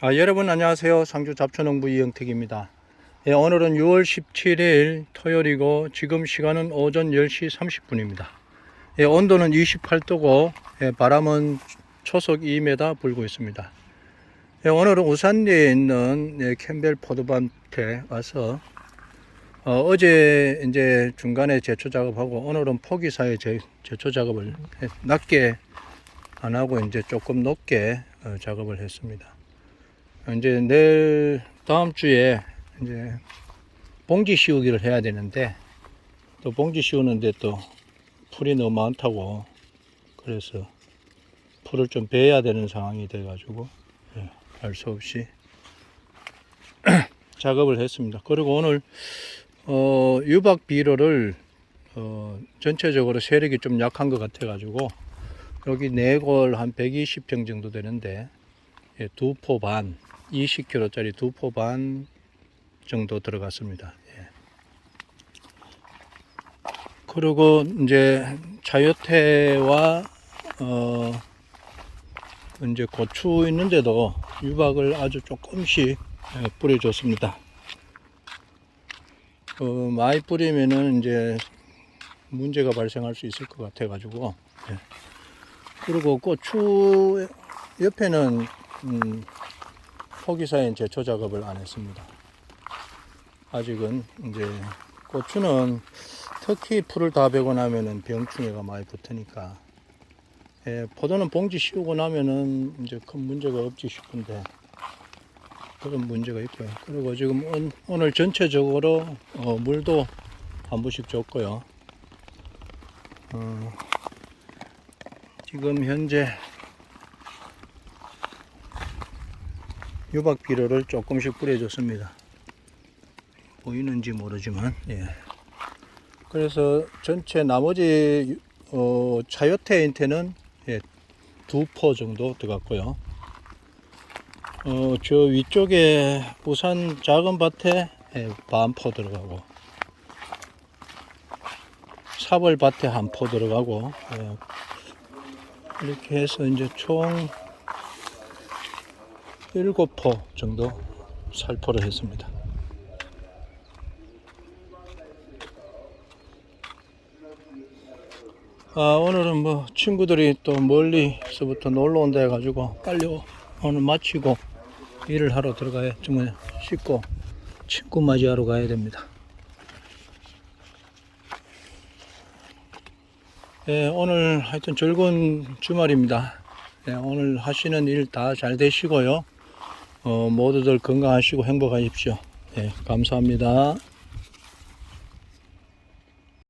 아, 여러분 안녕하세요. 상주 잡초농부 이영택입니다. 예, 오늘은 6월 17일 토요일이고 지금 시간은 오전 10시 30분입니다. 예, 온도는 28도고 예, 바람은 초속 2m 불고 있습니다. 예, 오늘은 우산리에 있는 예, 캠벨 포도밭에 와서 어, 제 이제 중간에 제초 작업하고 오늘은 포기 사이에 제, 제초 작업을 해- 낮게 안 하고 이제 조금 높게 어, 작업을 했습니다. 이제 내일 다음 주에 이제 봉지 씌우기를 해야 되는데 또 봉지 씌우는데 또 풀이 너무 많다고 그래서 풀을 좀 베야 되는 상황이 돼 가지고 할수 없이 작업을 했습니다. 그리고 오늘 어, 유박 비료를 어, 전체적으로 세력이 좀 약한 것 같아 가지고 여기 네골 한 120평 정도 되는데 예, 두포 반, 20kg짜리 두 포 반 정도 들어갔습니다. 예. 그리고 이제 차요태와 어 이제 고추 있는데도 유박을 아주 조금씩 예, 뿌려줬습니다. 어, 많이 뿌리면은 이제 문제가 발생할 수 있을 것 같아 가지고 예. 그리고 고추 옆에는 음, 포기사인 제초 작업을 안 했습니다. 아직은 이제 고추는 특히 풀을 다 베고 나면은 병충해가 많이 붙으니까 예, 포도는 봉지 씌우고 나면은 이제 큰 문제가 없지 싶은데 그런 문제가 있고요. 그리고 지금 온- 오늘 전체적으로 어, 물도 한 부씩 줬고요. 어, 지금 현재 유박 비료를 조금씩 뿌려줬습니다. 보이는지 모르지만, 예. 그래서 전체 나머지 어, 차요테인테는 예, 두포 정도 들어갔고요. 어, 저 위쪽에 우산 작은 밭에 예, 반포 들어가고 사벌 밭에 한 포 들어가고 예, 이렇게 해서 이제 총 일곱 포 정도 살포를 했습니다. 아, 오늘은 뭐 친구들이 또 멀리서부터 놀러 온다 해가지고 빨리 오- 오늘 마치고 일을 하러 들어가야 정말 씻고 친구 맞이하러 가야 됩니다. 예, 오늘 하여튼 즐거운 주말입니다. 예, 오늘 하시는 일 다 잘 되시고요. 어, 모두들 건강하시고 행복하십시오. 예, 감사합니다.